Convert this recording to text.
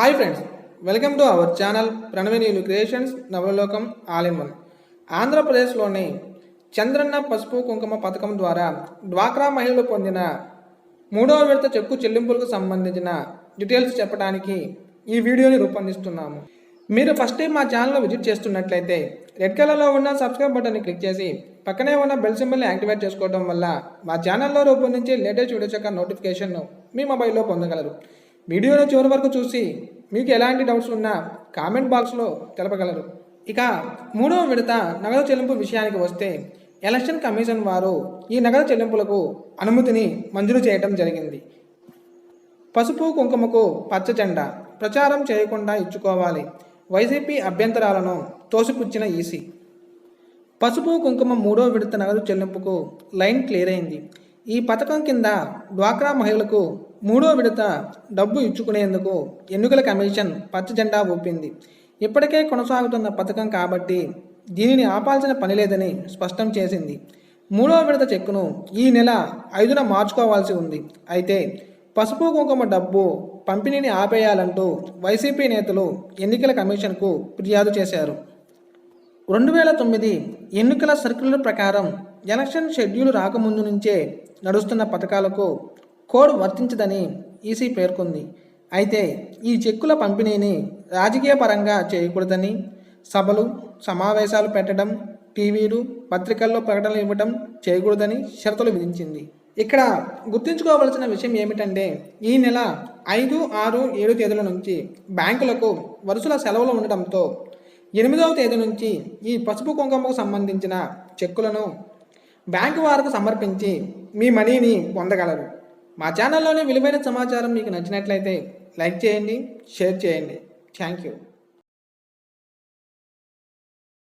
Hi friends welcome to our channel ప్రణవినీలు creations నవలోకం ఆలిమన్ ఆంధ్రప్రదేశ్లోని చంద్రన్న పసుపు కుంకుమ పథకం ద్వారా డ్వాక్రా మహిళలు పొందిన మూడవ విడత చెక్కు చెల్లింపులకు సంబంధించిన డీటెయిల్స్ చెప్పడానికి ఈ వీడియోని రూపొందిస్తున్నాము. మీరు ఫస్ట్ టైం మా ఛానల్లో విజిట్ చేస్తున్నట్లయితే రెడ్ కలర్లో ఉన్న సబ్స్క్రైబ్ బటన్ని క్లిక్ చేసి పక్కనే ఉన్న బెల్ సింబల్ని యాక్టివేట్ చేసుకోవడం వల్ల మా ఛానల్లో రూపొందించే లేటెస్ట్ వీడియోస్ యొక్క నోటిఫికేషన్ను మీ మొబైల్లో పొందగలరు. వీడియోను చివరి వరకు చూసి మీకు ఎలాంటి డౌట్స్ ఉన్నా కామెంట్ బాక్స్లో తెలపగలరు. ఇక మూడవ విడత నగదు చెల్లింపు విషయానికి వస్తే ఎలక్షన్ కమిషన్ వారు ఈ నగదు చెల్లింపులకు అనుమతిని మంజూరు చేయటం జరిగింది. పసుపు కుంకుమకు పచ్చ జెండా ప్రచారం చేయకుండా ఇచ్చుకోవాలి. వైసీపీ అభ్యంతరాలను తోసిపుచ్చిన ఈసీ. పసుపు కుంకుమ మూడో విడత నగదు చెల్లింపుకు లైన్ క్లియర్ అయింది. ఈ పథకం కింద డ్వాక్రా మహిళలకు మూడో విడత డబ్బు ఇచ్చుకునేందుకు ఎన్నికల కమిషన్ పచ్చ జెండా ఊపింది. ఇప్పటికే కొనసాగుతున్న పథకం కాబట్టి దీనిని ఆపాల్సిన పని లేదని స్పష్టం చేసింది. మూడో విడత చెక్కును ఈ నెల ఐదున మార్చుకోవాల్సి ఉంది. అయితే పసుపు కుంకుమ డబ్బు పంపిణీని ఆపేయాలంటూ వైసీపీ నేతలు ఎన్నికల కమిషన్కు ఫిర్యాదు చేశారు. రెండు వేల తొమ్మిది ఎన్నికల సర్క్యులర్ ప్రకారం ఎలక్షన్ షెడ్యూల్ రాకముందు నుంచే నడుస్తున్న పథకాలకు కోడ్ వర్తించదని ఈసీ పేర్కొంది. అయితే ఈ చెక్కుల పంపిణీని రాజకీయ పరంగా చేయకూడదని సభలు సమావేశాలు పెట్టడం టీవీలు పత్రికల్లో ప్రకటనలు ఇవ్వడం చేయకూడదని షరతులు విధించింది. ఇక్కడ గుర్తుంచుకోవలసిన విషయం ఏమిటంటే ఈ నెల ఐదు ఆరు ఏడు తేదీల నుంచి బ్యాంకులకు వరుసల సెలవులు ఉండటంతో ఎనిమిదవ తేదీ నుంచి ఈ పసుపు కుంకుమకు సంబంధించిన చెక్కులను బ్యాంకు వారికి సమర్పించి మీ మనీని పొందగలరు. మా ఛానల్లోని విలువైన సమాచారం మీకు నచ్చినట్లయితే లైక్ చేయండి షేర్ చేయండి. Thank you